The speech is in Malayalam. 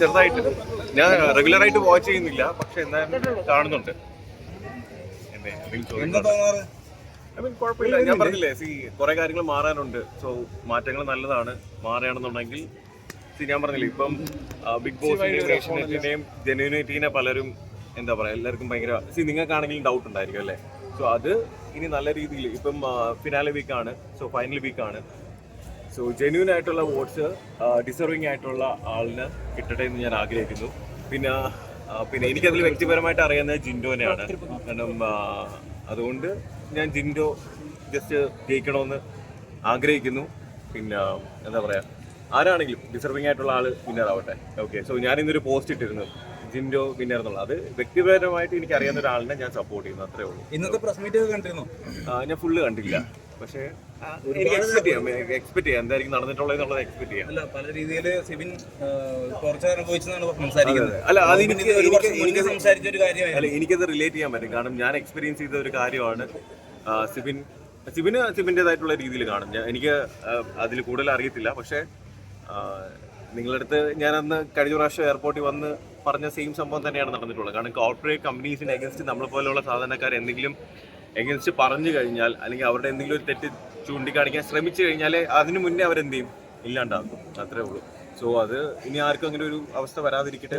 ചെറുതായിട്ട്. ഞാൻ റെഗുലർ ആയിട്ട് വാച്ച് ചെയ്യുന്നില്ല പക്ഷെ എന്തായാലും കാണുന്നുണ്ട്. ഐ മീൻ കുഴപ്പമില്ല. ഞാൻ പറഞ്ഞില്ലേ സി കുറെ കാര്യങ്ങൾ മാറാനുണ്ട്. സോ മാറ്റങ്ങൾ നല്ലതാണ്. മാറുകയാണെന്നുണ്ടെങ്കിൽ സി ഞാൻ പറഞ്ഞില്ലേ ഇപ്പം ബിഗ് ബോസിന്റെയും ജെന്യൂനിറ്റീനെ പലരും എന്താ പറയാ എല്ലാവർക്കും ഭയങ്കര സി നിങ്ങൾക്കാണെങ്കിലും ഡൗട്ട് ഉണ്ടായിരിക്കും അല്ലേ? സോ അത് ഇനി നല്ല രീതിയിൽ ഇപ്പം ഫിനാലെ വീക്കാണ് സോ ഫൈനൽ വീക്കാണ് സോ ജെന്യൂൻ ആയിട്ടുള്ള വോട്ട്സ് ഡിസർവിങ് ആയിട്ടുള്ള ആളിന് കിട്ടട്ടെ എന്ന് ഞാൻ ആഗ്രഹിക്കുന്നു. പിന്നെ പിന്നെ എനിക്കതിൽ വ്യക്തിപരമായിട്ട് അറിയുന്നത് ജിൻഡോനെയാണ്. കാരണം അതുകൊണ്ട് ഞാൻ ജിൻഡോ ജസ്റ്റ് ജയിക്കണമെന്ന് ആഗ്രഹിക്കുന്നു. പിന്നെ എന്താ പറയുക ആരാണെങ്കിലും ഡിസർവിംഗ് ആയിട്ടുള്ള ആൾ വിന്നർ ആവട്ടെ ഓക്കെ സോ ഞാൻ ഇന്നൊരു പോസ്റ്റ് ഇട്ടിരുന്നു. ജിൻഡോ വിന്നർ എന്നുള്ളത് അത് വ്യക്തിപരമായിട്ട് എനിക്ക് അറിയാവുന്ന ഒരാളിനെ ഞാൻ സപ്പോർട്ട് ചെയ്യുന്നു അത്രേ ഉള്ളൂ. ഇന്നത്തെ പ്രസ് മീറ്റ് കണ്ടിരുന്നു? ഞാൻ ഫുള്ള് കണ്ടില്ല. പക്ഷേ എനിക്ക് എക്സ്പെക്ട് ചെയ്യാം. എക്സ്പെക്ട് ചെയ്യാം. എന്തായിരിക്കും നടന്നിട്ടുള്ളത് എന്നുള്ളത് എക്സ്പെക്ട് ചെയ്യാം. അല്ല പല രീതിയിൽ സിബിൻ കുറച്ച് അനുഭവിച്ചെന്നാണ് സംസാരിക്കുന്നത്. അല്ല അത് എനിക്ക് എനിക്ക് സംസാരിച്ച ഒരു കാര്യമായിരുന്നു. അല്ല എനിക്കത് റിലേറ്റ് ചെയ്യാൻ പറ്റും. കാരണം ഞാൻ എക്സ്പീരിയൻസ് ചെയ്ത ഒരു കാര്യമാണ് സിബിൻ സിബിന് സിബിന്റെതായിട്ടുള്ള രീതിയിൽ കാണും. എനിക്ക് അതിൽ കൂടുതൽ അറിയത്തില്ല. പക്ഷേ നിങ്ങളടുത്ത് ഞാൻ അന്ന് കഴിഞ്ഞ പ്രാവശ്യം എയർപോർട്ടിൽ വന്ന് പറഞ്ഞ സെയിം സംഭവം തന്നെയാണ് നടന്നിട്ടുള്ളത്. കാരണം കോർപ്പറേറ്റ് കമ്പനീസിന് അഗൻസ്റ്റ് നമ്മളെ പോലെയുള്ള സാധാരണക്കാർ എന്തെങ്കിലും എഗൻസ്റ്റ് പറഞ്ഞു കഴിഞ്ഞാൽ അല്ലെങ്കിൽ അവരുടെ എന്തെങ്കിലും ഒരു തെറ്റ് ചൂണ്ടിക്കാണിക്കാൻ ശ്രമിച്ചു കഴിഞ്ഞാൽ അതിന് മുന്നേ അവരെന്ത് ചെയ്യും? ഇല്ലാണ്ടാക്കും. അത്രേ ഉള്ളൂ. സോ അത് ഇനി ആർക്കും അങ്ങനെ ഒരു അവസ്ഥ വരാതിരിക്കട്ടെ